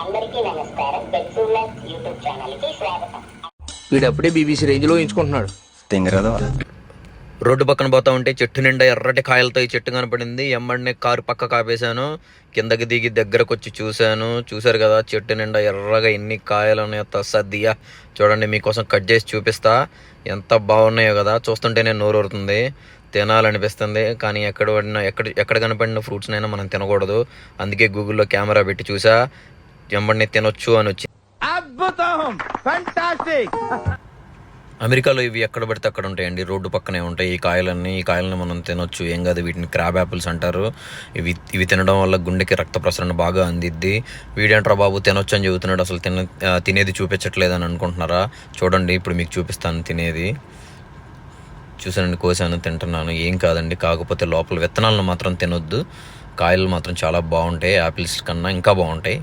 అందరికీ నమస్కారం. యూట్యూబ్ ఛానల్కి స్వాగతం. వీడప్పుడే బీబీసీ రేంజ్లో ఎంచుకుంటున్నాడు. తింగరదా? రోడ్డు పక్కన పోతా ఉంటే చెట్టు నిండా ఎర్రటి కాయలతో ఈ చెట్టు కనపడింది. ఎమ్మడిని కారు పక్క కాపేశాను. కిందకి దిగి దగ్గరకు వచ్చి చూశాను. చూశారు కదా చెట్టు నిండా ఎర్రగా ఎన్ని కాయలు ఉన్నాయో తస్సద్దియా. చూడండి మీకోసం కట్ చేసి చూపిస్తా. ఎంత బాగున్నాయో కదా. చూస్తుంటే నేను నోరు ఊరుతుంది తినాలనిపిస్తుంది. కానీ ఎక్కడ పడినా ఎక్కడ ఎక్కడ కనపడిన ఫ్రూట్స్నైనా మనం తినకూడదు. అందుకే గూగుల్లో కెమెరా పెట్టి చూసా. ఎమ్మడిని తినొచ్చు అని వచ్చి అమెరికాలో ఇవి ఎక్కడ పడితే అక్కడ ఉంటాయండి. రోడ్డు పక్కనే ఉంటాయి. ఈ కాయలన్నీ ఈ కాయలని మనం తినొచ్చు. ఏం కాదు వీటిని క్రాబ్ యాపిల్స్ అంటారు. ఇవి ఇవి తినడం వల్ల గుండెకి రక్త ప్రసరణ బాగా అందిద్ది. వీడేంట్రా బాబు తినొచ్చు అని చెబుతున్నాడు. అసలు తిన తినేది చూపించట్లేదు అని అనుకుంటున్నారా? చూడండి ఇప్పుడు మీకు చూపిస్తాను తినేది. చూసానండి కోసాను తింటున్నాను. ఏం కాదండి కాకపోతే లోపల విత్తనాలను మాత్రం తినొద్దు. కాయలు మాత్రం చాలా బాగుంటాయి. యాపిల్స్ కన్నా ఇంకా బాగుంటాయి.